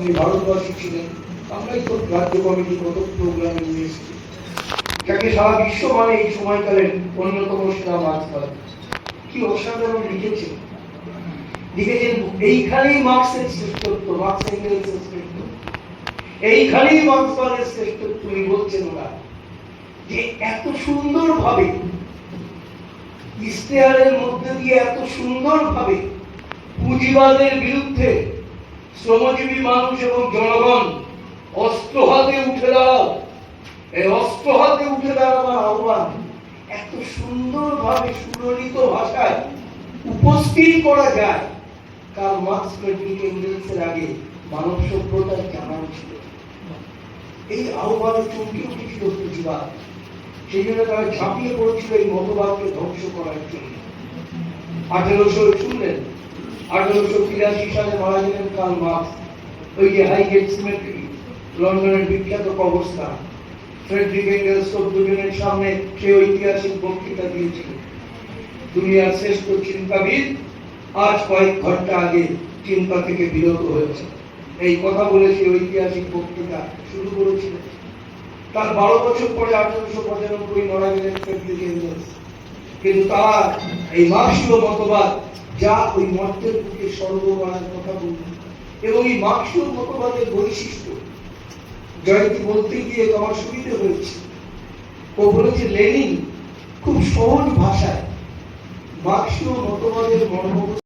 উনি ভারতবাসী ছিলেন আমরাই তো রাজ্য কমিটি কত প্রোগ্রামে নিয়ে এসেছি। যাকে সারা বিশ্ব মানে এই সময়কালের অন্যতম সেরা মার্ক্সবাদ। কি অসাধারণ লিখেছেন। লিখেছেন, এইখানেই মার্ক্সের শ্রেষ্ঠত্ব, মার্ক্স শ্রেষ্ঠত্ব। এইখানেই মার্ক্সবাদের শ্রেষ্ঠত্ব বলছেন ওরা, যে এত সুন্দর ভাবে ইশতেহারের মধ্যে দিয়ে এত সুন্দর ভাবে পুঁজিবাদের বিরুদ্ধে শ্রমজীবী মানুষ এবং জনগণ, অস্ত্র হাতে উঠে দাঁড়াও। এই অস্ত্র হাতে উঠে দাঁড়াবার আহ্বান এত সুন্দর ভাবে সুললিত ভাষায় উপস্থিত করা যায় কার মার্ক্স ফ্রেডরিক এঙ্গেলসের আগে মানব সভ্যতার জানানো ছিল? এই আহ্বানে চমকে উঠেছিল পুঁজিবাদ সেই জন্য তারা ঝাঁপিয়ে পড়েছিল এই মতবাদকে ধ্বংস করার জন্য। আঠেরোশো শুনলেন আঠেরোশো তিরাশি সালে মারা গেলেন কার্ল মার্কস ওই যে হাইগেট সিমেট্রি লন্ডনের বিখ্যাত কবরস্থান ফ্রেডরিক এঙ্গেলস চোদ্দ জনের সামনে সে ঐতিহাসিক বক্তৃতা দিয়েছিল। দুনিয়ার শ্রেষ্ঠ চিন্তাবিদ আজ কয়েক ঘণ্টা আগে চিন্তা থেকে বিরত হয়েছে। এই কথা বলে সে ঐতিহাসিক বক্তৃতা শুরু করেছিল। তার বারো বছর পরে আঠারোশো পঁচানব্বই মারা গেলেন ফ্রেডরিক এঙ্গেলস কিন্তু তারা এই মার্ক্সীয় মতবাদ যা ওই মর্তের বুকে স্বর্গ কথা বলবে এবং এই মার্ক্সীয় মতবাদের বৈশিষ্ট্য, জয়ন্তী বলতে গিয়ে তোমার সুবিধে হয়েছে। ও বলেছে লেনিন, খুব সহজ ভাষায় মার্ক্সীয় মতবাদের মর্ম